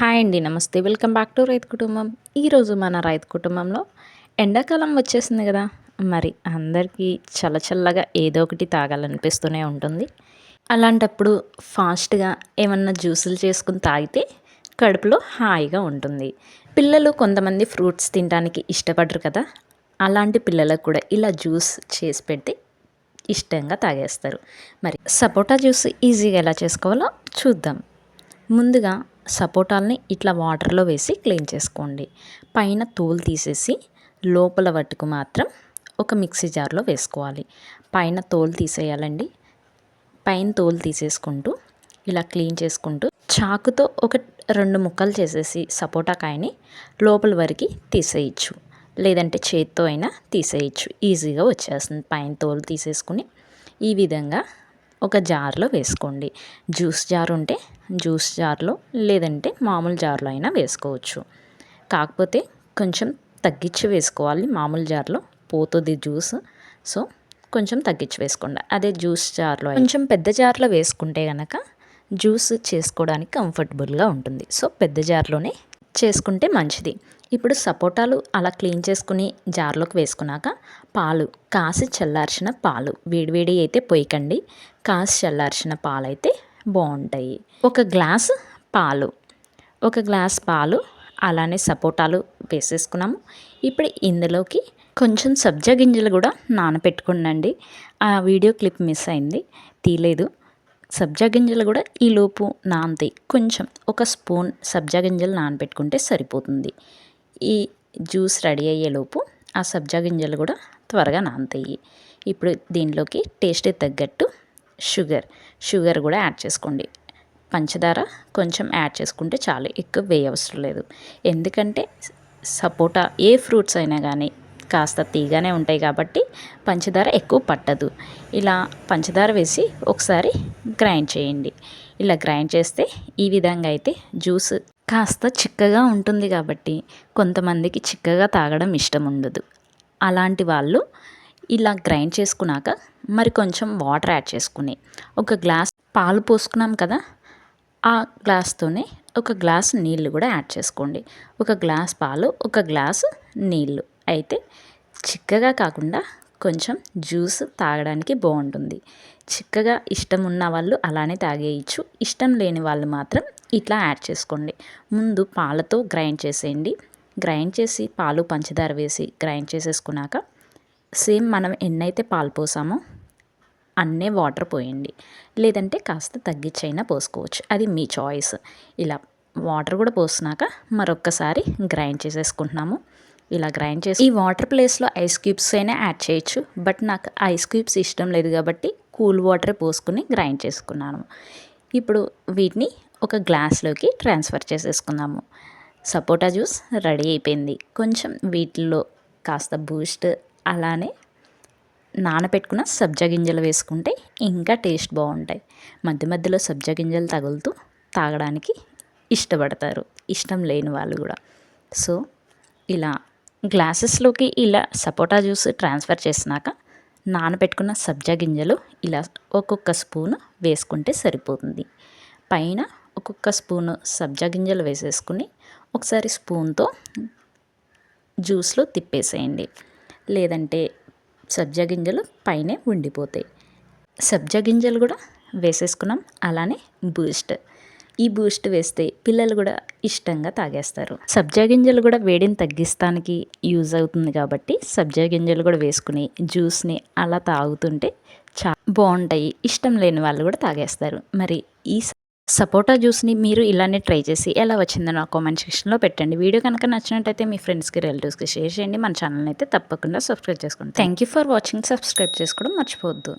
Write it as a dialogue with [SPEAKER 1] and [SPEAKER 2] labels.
[SPEAKER 1] Hi అండి నమస్తే. Welcome back to రైతు కుటుంబం. ఈరోజు మన రైతు కుటుంబంలో ఎండాకాలం వచ్చేసింది కదా. మరి అందరికీ చల్ల చల్లగా ఏదో ఒకటి తాగాలనిపిస్తూనే ఉంటుంది. అలాంటప్పుడు ఫాస్ట్గా ఏమన్నా జ్యూసులు చేసుకుని తాగితే కడుపులో హాయిగా ఉంటుంది. పిల్లలు కొంతమంది ఫ్రూట్స్ తినడానికి ఇష్టపడరు కదా. అలాంటి పిల్లలకు కూడా ఇలా జ్యూస్ చేసి పెడితే ఇష్టంగా తాగేస్తారు. మరి సపోటా జ్యూస్ ఈజీగా ఎలా చేసుకోవాలో చూద్దాం. ముందుగా సపోటాలని ఇట్లా వాటర్లో వేసి క్లీన్ చేసుకోండి. పైన తోలు తీసేసి లోపల వట్టుకు మాత్రం ఒక మిక్సీ జార్లో వేసుకోవాలి. పైన తోలు తీసేయాలండి. పైన తోలు తీసేసుకుంటూ ఇలా క్లీన్ చేసుకుంటూ చాకుతో ఒక రెండు ముక్కలు చేసేసి సపోటా కాయని లోపల వరకు తీసేయచ్చు. లేదంటే చేతితో అయినా తీసేయచ్చు. ఈజీగా వచ్చేస్తుంది. పైన తోలు తీసేసుకుని ఈ విధంగా ఒక జార్లో వేసుకోండి. జ్యూస్ జార్ ఉంటే జ్యూస్ జార్లో లేదంటే మామూలు జార్లో అయినా వేసుకోవచ్చు. కాకపోతే కొంచెం తగ్గించి వేసుకోవాలి మామూలు జార్లో. పోతుంది జ్యూస్. సో కొంచెం తగ్గించి వేసుకోండి. అదే జ్యూస్ జార్లో కొంచెం పెద్ద జార్లో వేసుకుంటే కనుక జ్యూస్ చేసుకోవడానికి కంఫర్టబుల్గా ఉంటుంది. సో పెద్ద జార్లోనే చేసుకుంటే మంచిది. ఇప్పుడు సపోటాలు అలా క్లీన్ చేసుకుని జార్లోకి వేసుకున్నాక పాలు కాసి చల్లార్చిన పాలు వేడివేడి అయితే పొయ్యకండి కాసి చల్లార్చిన పాలు అయితే బాగుంటాయి. ఒక గ్లాస్ పాలు. ఒక గ్లాస్ పాలు అలానే సపోటాలు వేసేసుకున్నాము. ఇప్పుడు ఇందులోకి కొంచెం సబ్జా గింజలు కూడా నానపెట్టుకున్నాండి ఆ వీడియో క్లిప్ మిస్ అయింది. తీయలేదు. సబ్జా గింజలు కూడా ఈలోపు నానతాయి కొంచెం ఒక స్పూన్ సబ్జా గింజలు నానబెట్టుకుంటే సరిపోతుంది. ఈ జ్యూస్ రెడీ అయ్యేలోపు ఆ సబ్జా గింజలు కూడా త్వరగా నానతాయి. ఇప్పుడు దీనిలోకి టేస్ట్ తగ్గట్టు షుగర్. షుగర్ కూడా యాడ్ చేసుకోండి. పంచదార కొంచెం యాడ్ చేసుకుంటే చాలు ఎక్కువ వేయవసరం లేదు. ఎందుకంటే సపోటా ఏ ఫ్రూట్స్ అయినా కానీ కాస్త తీగానే ఉంటాయి కాబట్టి పంచదార ఎక్కువ పట్టదు. ఇలా పంచదార వేసి ఒకసారి గ్రైండ్ చేయండి. ఇలా గ్రైండ్ చేస్తే ఈ విధంగా అయితే జ్యూస్ కాస్త చిక్కగా ఉంటుంది కాబట్టి కొంతమందికి చిక్కగా తాగడం ఇష్టం ఉండదు. అలాంటి వాళ్ళు ఇలా గ్రైండ్ చేసుకున్నాక మరి కొంచెం వాటర్ యాడ్ చేసుకుని ఒక గ్లాస్ పాలు పోసుకున్నాం కదా ఆ గ్లాస్తోనే ఒక గ్లాస్ నీళ్ళు కూడా యాడ్ చేసుకోండి. ఒక గ్లాస్ పాలు ఒక గ్లాసు నీళ్ళు. అయితే చిక్కగా కాకుండా కొంచెం జ్యూస్ తాగడానికి బాగుంటుంది. చిక్కగా ఇష్టం ఉన్న వాళ్ళు అలానే తాగేయచ్చు. ఇష్టం లేని వాళ్ళు మాత్రం ఇట్లా యాడ్ చేసుకోండి. ముందు పాలతో గ్రైండ్ చేసేయండి. గ్రైండ్ చేసి పాలు పంచదార వేసి గ్రైండ్ చేసేసుకున్నాక సేమ్ మనం ఎన్నైతే పాలు పోసామో అన్నే వాటర్ పోయండి. లేదంటే కాస్త తగ్గించైనా పోసుకోవచ్చు. అది మీ చాయిస్. ఇలా వాటర్ కూడా పోసినాక మరొక్కసారి గ్రైండ్ చేసేసుకుంటున్నాము. ఇలా గ్రైండ్ చేసి ఈ వాటర్ ప్లేస్లో ఐస్ క్యూబ్స్ అయినా యాడ్ చేయొచ్చు. బట్ నాకు ఐస్ క్యూబ్స్ ఇష్టం లేదు కాబట్టి కూల్ వాటర్ పోసుకుని గ్రైండ్ చేసుకున్నాను. ఇప్పుడు వీటిని ఒక గ్లాస్లోకి ట్రాన్స్ఫర్ చేసేసుకుందాము. సపోటా జ్యూస్ రెడీ అయిపోయింది. కొంచెం వీటిల్లో కాస్త బూస్ట్ అలానే నానబెట్టుకున్న సబ్జా గింజలు వేసుకుంటే ఇంకా టేస్ట్ బాగుంటాయి. మధ్య మధ్యలో సబ్జా గింజలు తగులుతూ తాగడానికి ఇష్టపడతారు. ఇష్టం లేని వాళ్ళు కూడా. సో ఇలా గ్లాసెస్లోకి ఇలా సపోటా జ్యూస్ ట్రాన్స్ఫర్ చేసినాక నానబెట్టుకున్న సబ్జా గింజలు ఇలా ఒక్కొక్క స్పూన్ వేసుకుంటే సరిపోతుంది. పైన ఒక్కొక్క స్పూను సబ్జా గింజలు వేసేసుకుని ఒకసారి స్పూన్తో జ్యూస్లో తిప్పేసేయండి. లేదంటే సబ్జా గింజలు పైనే ఉండిపోతాయి. సబ్జా గింజలు కూడా వేసేసుకున్నాం. అలానే బూస్ట్. ఈ బూస్ట్ వేస్తే పిల్లలు కూడా ఇష్టంగా తాగేస్తారు. సబ్జా గింజలు కూడా వేడిని తగ్గిస్తానికి యూజ్ అవుతుంది కాబట్టి సబ్జా గింజలు కూడా వేసుకుని జ్యూస్ని అలా తాగుతుంటే చా బాగుంటాయి. ఇష్టం లేని వాళ్ళు కూడా తాగేస్తారు. మరి ఈ సపోటా జ్యూస్ని మీరు ఇలానే ట్రై చేసి ఎలా వచ్చిందో నా కామెంట్ సెక్షన్లో పెట్టండి. వీడియో కనుక నచ్చినట్టయితే మీ ఫ్రెండ్స్కి రిలేటివ్స్కి షేర్ చేయండి. మన ఛానల్ని అయితే తప్పకుండా సబ్స్క్రైబ్ చేసుకోండి. Thank you for watching subscribe చేసుకోవడం మర్చిపోవద్దు.